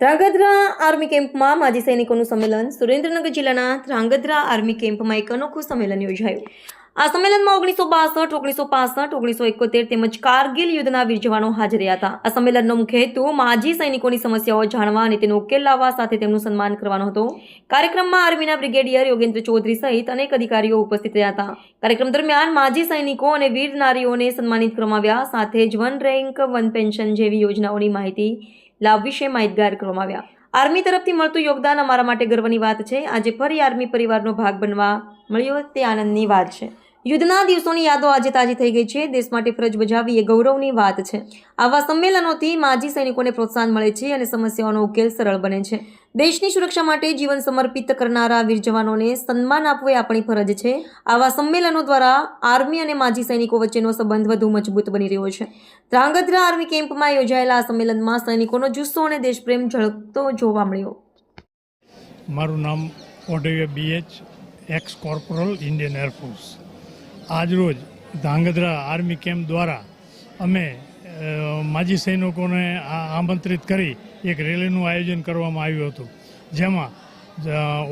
Dhrangadhra army કેમ્પમાં માજી સૈનિકોનું સંમેલન. સુરેન્દ્રનગર જિલ્લાના ધ્રાંગધ્રા આર્મી કેમ્પમાં એક અનોખું સંમેલન યોજાયું. આ સંમેલનમાં ઓગણીસો બાસઠ, ઓગણીસો પાસઠ, ઓગણીસો એકોતેર તેમજ કારગિલ યુદ્ધના વીર જવાનો હાજર રહ્યા હતા. આ સંમેલનનો મુખ્ય હેતુ માજી સૈનિકોની સમસ્યાઓ જાણવા અને તેનો ઉકેલ લાવવા સાથે તેમનું સન્માન કરવાનો હતો. કાર્યક્રમમાં આર્મીના બ્રિગેડિયર યોગેન્દ્ર ચૌધરી સહિત અનેક અધિકારીઓ ઉપસ્થિત રહ્યા હતા. કાર્યક્રમ દરમિયાન માજી સૈનિકો અને વીર નારીઓને સન્માનિત કરવામાં આવ્યા. સાથે જ વન રેન્ક, વન પેન્શન જેવી યોજનાઓની માહિતી લાભ વિશે માહિતગાર કરવામાં આવ્યા. આર્મી તરફથી મળતું યોગદાન અમારા માટે ગર્વની વાત છે. આજે ફરી આર્મી પરિવારનો ભાગ બનવા મળ્યો. તે આનંદની વાત છે. યુદ્ધના દિવસોની યાદો આજે તાજી થઈ ગઈ છે. દેશ માટે ફરજ બજાવવી એ ગૌરવની વાત છે. આવા સંમેલનોથી માજી સૈનિકોને પ્રોત્સાહન મળે છે અને સમસ્યાઓનો ઉકેલ સરળ બને છે. દેશની સુરક્ષા માટે જીવન સમર્પિત કરનારા વીર જવાનોને સન્માન આપવું એ આપણી ફરજ છે. આવા સંમેલનો દ્વારા આર્મી અને માજી સૈનિકો વચ્ચેનો સંબંધ વધુ મજબૂત બની રહ્યો છે. ધ્રાંગધ્રા આર્મી કેમ્પમાં યોજાયેલા આ સંમેલનમાં સૈનિકોનો જુસ્સો અને દેશપ્રેમ ઝળકતો જોવા મળ્યો. મારું નામ ઓડેવિયા BH X corporal Indian air force આજરોજ ધાંગધ્રા આર્મી કેમ્પ દ્વારા અમે માજી સૈનિકોને આમંત્રિત કરી એક રેલીનું આયોજન કરવામાં આવ્યું હતું. જેમાં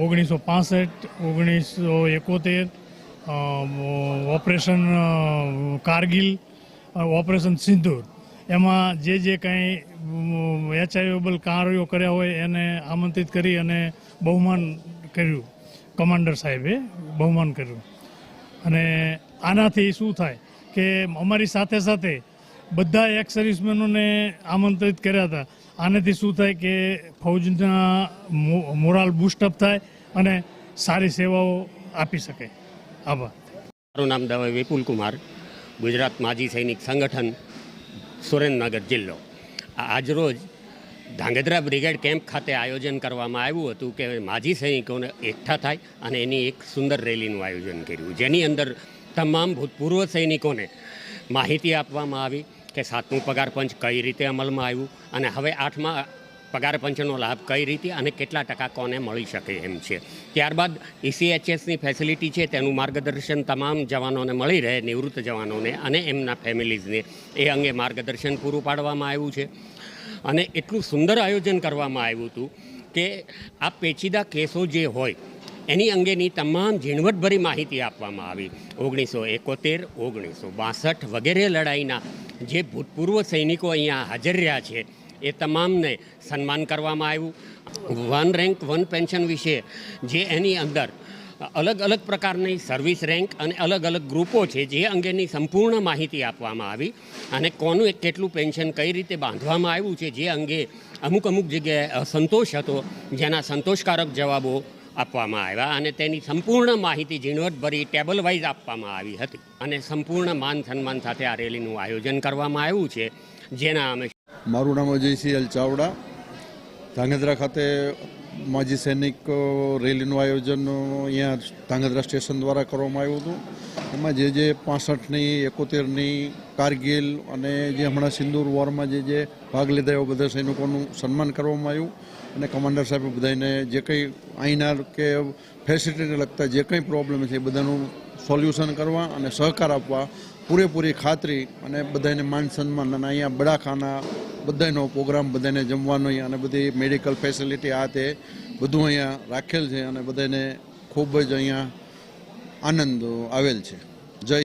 ઓગણીસો પાસઠ, ઓગણીસો એકોતેર ઓપરેશન કારગિલ ઓપરેશન સિંધુર એમાં જે જે કંઈ એચઆઈએબલ કાર્યો કર્યા હોય એને આમંત્રિત કરી અને બહુમાન કર્યું. કમાન્ડર સાહેબે બહુમાન કર્યું. અને આનાથી શું થાય કે અમારી સાથે સાથે બધા એક્સ સર્વિસમેનોને આમંત્રિત કર્યા હતા. આનાથી શું થાય કે ફૌજના મોરાલ બુસ્ટઅપ થાય અને સારી સેવાઓ આપી શકે. આભાર. મારું નામ દવે વિપુલ કુમાર, ગુજરાત માજી સૈનિક સંગઠન, સુરેન્દ્રનગર જિલ્લો. આજરોજ ધાંગધ્રા બ્રિગેડ કેમ્પ ખાતે આયોજન કરવામાં આવ્યું હતું કે માજી સૈનિકોને એકઠા થાય અને એની એક સુંદર રેલીનું આયોજન કર્યું. જેની અંદર તમામ ભૂતપૂર્વ સૈનિકોને માહિતી આપવામાં આવી કે સાતમું પગાર પંચ કઈ રીતે અમલમાં આવ્યું અને હવે આઠમા પગાર પંચનો લાભ કઈ રીતે અને કેટલા ટકા કોને મળી શકે એમ છે. ત્યારબાદ ઈસીએચએસની ફેસિલિટી છે તેનું માર્ગદર્શન તમામ જવાનોને મળી રહે, નિવૃત્ત જવાનોને અને એમના ફેમિલીઝને એ અંગે માર્ગદર્શન પૂરું પાડવામાં આવ્યું છે. અને એટલું સુંદર આયોજન કરવામાં આવ્યું હતું કે આ પેચીદા કેસો જે હોય, એની અંગેની તમામ ઝીણવટભરી માહિતી આપવામાં આવી. ઓગણીસો એકોતેર, ઓગણીસો બાસઠ વગેરે લડાઈના જે ભૂતપૂર્વ સૈનિકો અહીંયા હાજર રહ્યા છે, એ તમામને સન્માન કરવામાં આવ્યું. વન રેન્ક વન પેન્શન વિશે જે એની અંદર અલગ અલગ પ્રકારની સર્વિસ રેન્ક અને અલગ અલગ ગ્રુપો છે, જે અંગેની સંપૂર્ણ માહિતી આપવામાં આવી અને કોનું એક કેટલું પેન્શન કઈ રીતે બાંધવામાં આવ્યું છે, જે અંગે અમુક અમુક જગ્યાએ અસંતોષ હતો, જેના સંતોષકારક જવાબો આપવામાં આવ્યા અને તેની સંપૂર્ણ માહિતી ઝીણવટભરી ટેબલ વાઇઝ આપવામાં આવી હતી અને સંપૂર્ણ માન સન્માન સાથે આ રેલીનું આયોજન કરવામાં આવ્યું છે, જેના અમે મારું નામ અજયસિંહ એલ ચાવડા ધાંગધ્રા ખાતે માજી સૈનિક રેલીનું આયોજન અહીંયા ધાંગધ્રા સ્ટેશન દ્વારા કરવામાં આવ્યું હતું. એમાં જે જે પાસઠની, એકોતેરની કારગિલ અને જે હમણાં સિંદૂર વોરમાં જે જે ભાગ લીધા એવા બધા સૈનિકોનું સન્માન કરવામાં આવ્યું. અને કમાન્ડર સાહેબે બધાને જે કંઈ અહીંના કે ફેસિલિટીને લગતા જે કંઈ પ્રોબ્લેમ છે એ બધાનું સોલ્યુશન કરવા અને સહકાર આપવા પૂરેપૂરી ખાતરી અને બધાને માન સન્માન. અને અહીંયા બડાખાના બધાનો પ્રોગ્રામ, બધાને જમવાનો અને બધી મેડિકલ ફેસિલિટી આ તે બધું અહીંયા રાખેલ છે અને બધાને ખૂબ જ અહીંયા આનંદ આવેલ છે. જય